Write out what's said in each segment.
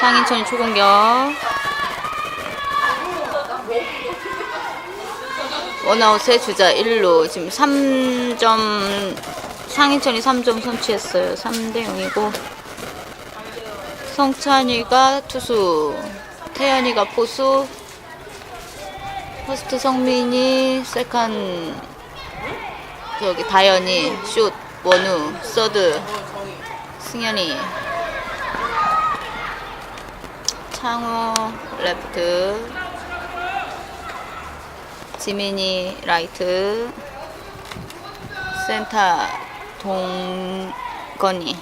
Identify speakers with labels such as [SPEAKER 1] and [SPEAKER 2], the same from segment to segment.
[SPEAKER 1] 상인천이 초공격. 원아웃에 주자 1루. 지금 3점, 상인천이 3점 선취했어요. 3대 0이고. 성찬이가 투수, 태연이가 포수, 퍼스트 성민이, 세컨, 저기 다현이, 슛, 원우, 서드, 승현이, 창호, 레프트, 지민이, 라이트, 센터, 동건이.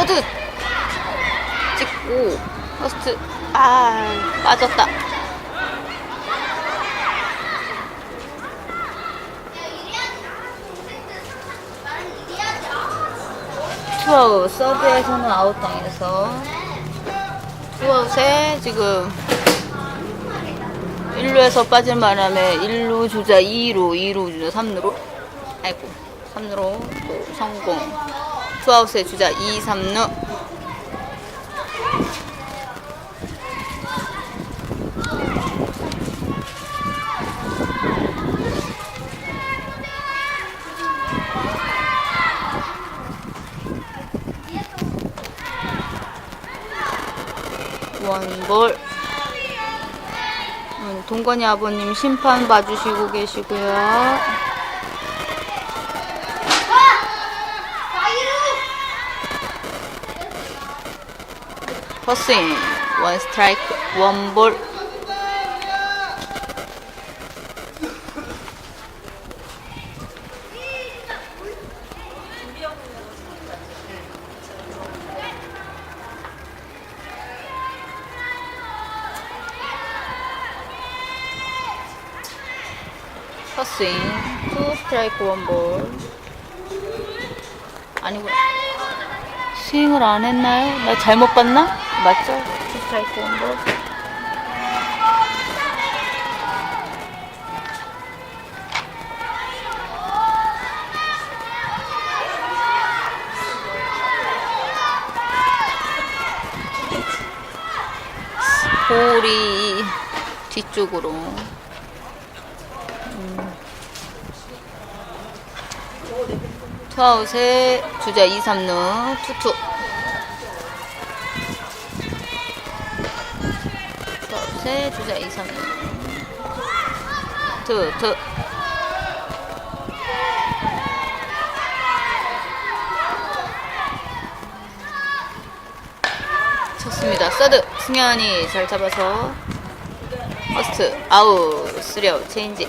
[SPEAKER 1] 서드 찍고 퍼스트 아 빠졌다. 투아웃 서드에서는 아웃 당해서. 투아웃에 지금 1루에서 빠진 바람에 1루 주자 2루 2루 주자 3루로. 아이고 3루로 또 성공 투아웃의 주자 2, 3루. 원볼. 음, 동건이 아버님 심판 봐주시고 계시고요 퍼스윙 원 스트라이크 원볼 퍼스윙 투 스트라이크 원볼 아니구나 스윙을 안 했나요? 나 잘못 봤나? 맞죠? 투 스트라이크 원볼 볼이 뒤쪽으로. 투아웃에 주자 2, 3루 투투 투아웃에 주자 2, 3루 투투 쳤습니다. 서드. 승현이 잘 잡아서 퍼스트. 아웃. 쓰리아웃 체인지